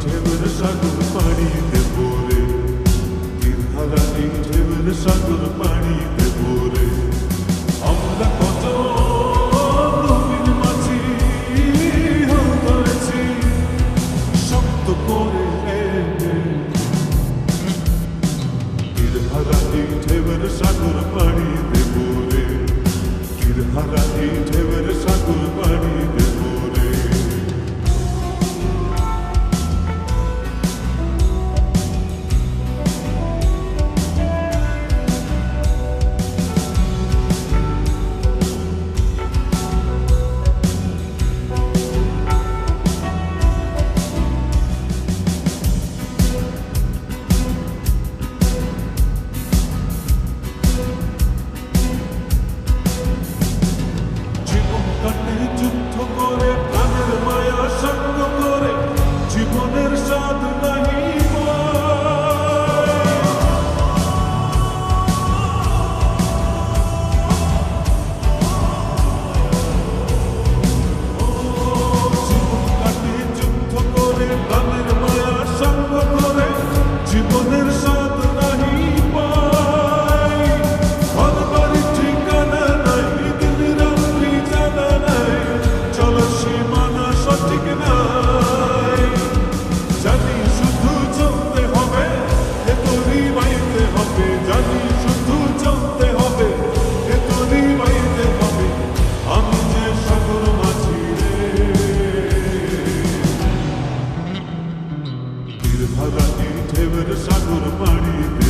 ঠেবের সাগর পানিতে ভরে দীর্ঘালানি ঠেবের সাগর পানিতে ভরে আমরা কত নবীন মাছি ধরেছি শক্ত করে দীর্ঘালানি ঠেবের সাগর পানিতে Harangi tevere sagur mani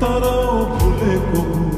তারাও ভুলে কবু।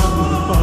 on fire.